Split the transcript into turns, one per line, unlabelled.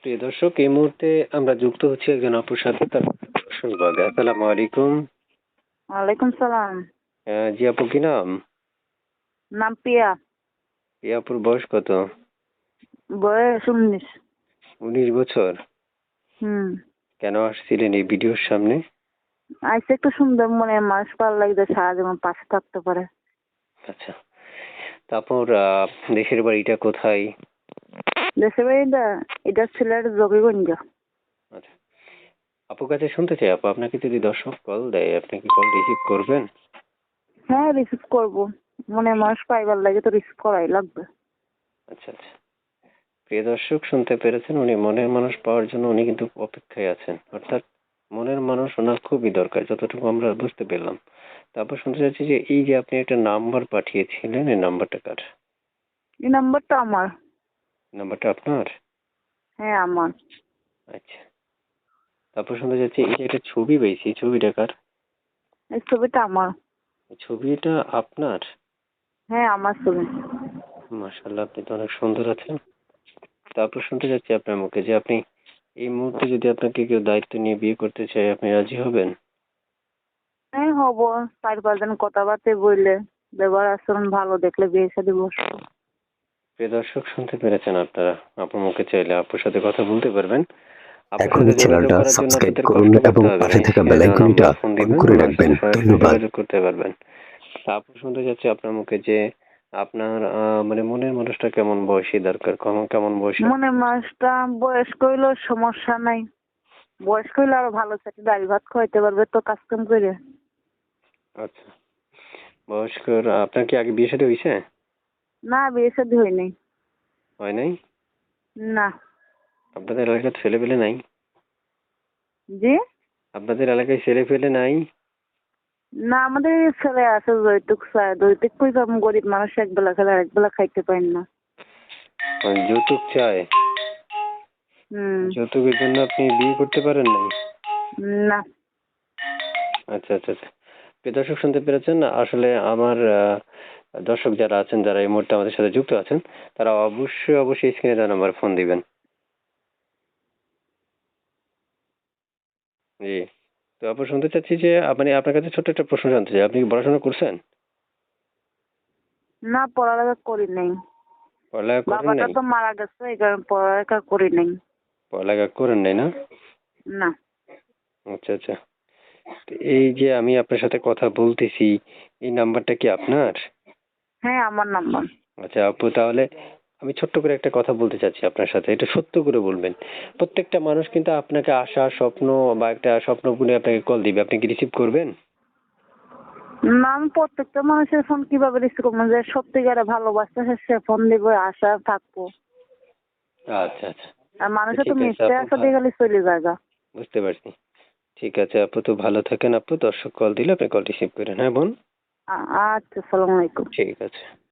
প্রিয় দর্শক এই মুহূর্তে আমরা যুক্ত হচ্ছি একজন আপুর সাথে তার শুনব আসসালামু আলাইকুম।
ওয়ালাইকুম সালাম।
জি আপু কি নাম?
নাম পিয়া
এই আপুর বয়স কত?
বয়স উনিশ।
উনিশ বছর।
হুম।
কেন আসছিলেন এই ভিডিওর সামনে?
আইসে একটু সুন্দর মনে মানুষ ভালো লাগবে সারা জীবন পাশে থাকতে পারে।
আচ্ছা। তারপর দেশের বাড়িটা কোথায়?
বাড়িটা এটা সিলেট যোগীগঞ্জ
আচ্ছা। আপুর কাছে শুনতে চাই আপু আপনাকে যদি দর্শক কল দেয় আপনি কি কল রিসিভ করবেন?
হ্যাঁ রিসিভ করব। মনে মানুষ পাইবার লাগে তো রিসিভ করাই লাগবে।
আচ্ছা আচ্ছা। প্রিয় দর্শক শুনতে পেরেছেন উনি মনের মানুষ পাওয়ার জন্য উনি কিন্তু অপেক্ষায় আছেন। অর্থাৎ মনের মানুষ ওনার খুবই দরকার যতটুকু আমরা বুঝতে পেলাম। তারপর শুনতে চাচ্ছি যে এই যে আপনি একটা নাম্বার পাঠিয়েছিলেন এই নাম্বারটা কার?
এই নাম্বারটা আমার।
নাম্বারটা আপনার?
হ্যাঁ আমার।
আচ্ছা। তারপর শুনতে চাচ্ছি যে একটা ছবি পেয়েছি ছবিটা কার?
এই ছবিটা আমার।
ছবিটা আপনার?
হ্যাঁ আমার ছবি।
মাশাল্লাহ আপনি তো অনেক সুন্দর আছেন। তারপর শুনতে চাচ্ছি আপনার মুখে যে আপনি এই মুহূর্তে যদি আপনাকে কেউ দায়িত্ব নিয়ে বিয়ে করতে চায় আপনি রাজি হবেন?
হ্যাঁ হব। চার পাঁচজন কথাবার্তা বললে ব্যবহার আচরণ ভালো দেখলে বিয়ে সাথে বসবো।
প্রিয় দর্শক শুনতে পেরেছেন আপনারা। আপুর মুখে চাইলে আপুর সাথে কথা বলতে পারবেন।
এখনই চ্যানেলটা সাবস্ক্রাইব করুন এবং পাশে থাকা বেল আইকনটা অন করে রাখবেন। ধন্যবাদ।
করতে পারবেন। তা আপু শুনতে যাচ্ছে আপনার মুখে যে আপনার মানে মনের মানুষটা কেমন বয়সী দরকার? কেমন কেমন বয়সী?
মনে মানুষটা বয়স্ক হইলেও সমস্যা নাই। বয়স্ক হইলে আরও ভালো চাকরি ডাল ভাত খাইতে পারবে তো কাজ কাম করে।
আচ্ছা। বয়স্কর আপনার কি আগে বিয়ে সাথে হয়েছে
না বিয়ে শাদী হয়নি
হয় নাই?
না।
আপনাদের এলাকায় ছেলে পেলে নাই?
জি?
আপনাদের এলাকায় ছেলে পেলে নাই?
না আমাদের ছেলে আছে যৌতুক চায়। যৌতুক কই পাবো গরিব মানুষ এক বেলা খেলে আরেক বেলা খাইতে পারেন না।
মানে যৌতুক চায়?
হুম।
যৌতুকের জন্য আপনি বিয়ে করতে পারেন নাই?
না।
আচ্ছা আচ্ছা আচ্ছা। দর্শক শুনতে পেরেছেন আসলে আমার দর্শক যারা আছেন যারা এই মুহূর্তে আমাদের সাথে যুক্ত আছেন তারা অবশ্যই অবশ্যই স্ক্রিনে দেওয়া নাম্বার ফোন দিবেন। জি। তো আপু শুনতে চাচ্ছি যে মানে আপনার কাছে ছোট্ট একটা প্রশ্ন জানতে চাই আপনি কি পড়াশোনা করছেন?
না পড়ালেখা করি নাই।
পড়ালেখা করেন
বাবাটা
নাই?
তো মারা গেছে এই কারণে পড়ালেখা করি নাই।
পড়ালেখা করেন নাই না?
না।
আচ্ছা আচ্ছা। এই যে আমি আপনার সাথে কথা বলতেছি এই নাম্বারটা কি আপনার?
হ্যাঁ আমার নাম্বার।
আচ্ছা আপু তাহলে আমি ছোট্ট করে একটা কথা বলতে চাচ্ছি আপনার সাথে এটা সত্য করে বলবেন। প্রত্যেকটা মানুষ কিন্তু আপনাকে আশা স্বপ্ন বা একটা স্বপ্ন বলে আপনাকে কল দিবে। আপনি কি রিসিভ করবেন?
না আমি প্রত্যেকটা মানুষের ফোন কীভাবে রিসিভ করব? যে সত্যিকারে ভালোবাসতে সে ফোন দিব আশা থাকব।
আচ্ছা আচ্ছা।
আর মানুষের তো
ঠিক আছে,
মিথ্যে আসা দিয়ে গেলে চলে যায়।
বুঝতে পারছি। ঠিক আছে আপু তো ভালো থাকেন আপু। দর্শক কল দিলে আপনি কল রিসিভ করেন হ্যাঁ বোন।
আচ্ছা সালাম আলাইকুম।
ঠিক আছে।